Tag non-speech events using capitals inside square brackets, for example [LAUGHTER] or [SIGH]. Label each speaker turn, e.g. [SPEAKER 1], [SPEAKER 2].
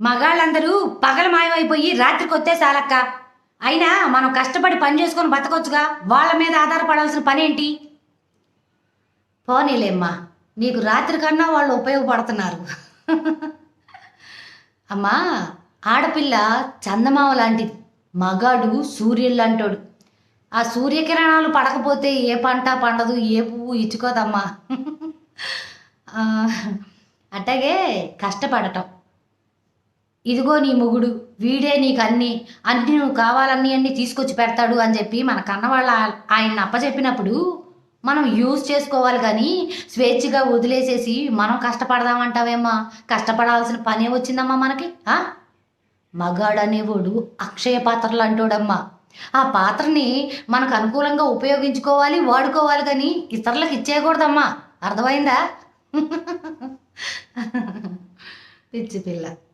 [SPEAKER 1] మగాళ్ళందరూ పగల మాయమైపోయి రాత్రికి వస్తే చాలక్క. అయినా మనం కష్టపడి పని చేసుకొని బతకొచ్చుగా వాళ్ళ మీద ఆధారపడాల్సిన పనేంటి పోనీలేమ్మా నీకు రాత్రి కన్నా వాళ్ళు ఉపయోగపడుతున్నారు. [LAUGHS] అమ్మా ఆడపిల్ల చందమామ లాంటిది మగాడు సూర్యుడు లాంటోడు. ఆ సూర్యకిరణాలు పడకపోతే ఏ పంట పండదు ఏ పువ్వు ఇచ్చుకోదమ్మా. [LAUGHS] అట్టాగే అట్లాగే కష్టపడటం. ఇదిగో నీ మొగుడు వీడే నీకు అన్ని అన్ని నువ్వు కావాలన్నీ అన్ని తీసుకొచ్చి పెడతాడు అని చెప్పి మన కన్నవాళ్ళ ఆయన అప్పచెప్పినప్పుడు మనం యూజ్ చేసుకోవాలి కానీ స్వేచ్ఛగా వదిలేసేసి మనం కష్టపడదామంటావేమ్మా? కష్టపడాల్సిన పనే వచ్చిందమ్మా మనకి మగాడు అనేవాడు అక్షయ పాత్రలు అంటోడమ్మా. ఆ పాత్రని మనకు అనుకూలంగా ఉపయోగించుకోవాలి వాడుకోవాలి కానీ ఇతరులకు ఇచ్చేయకూడదమ్మా. అర్థమైందా? [LAUGHS] పిచ్చి పిల్ల.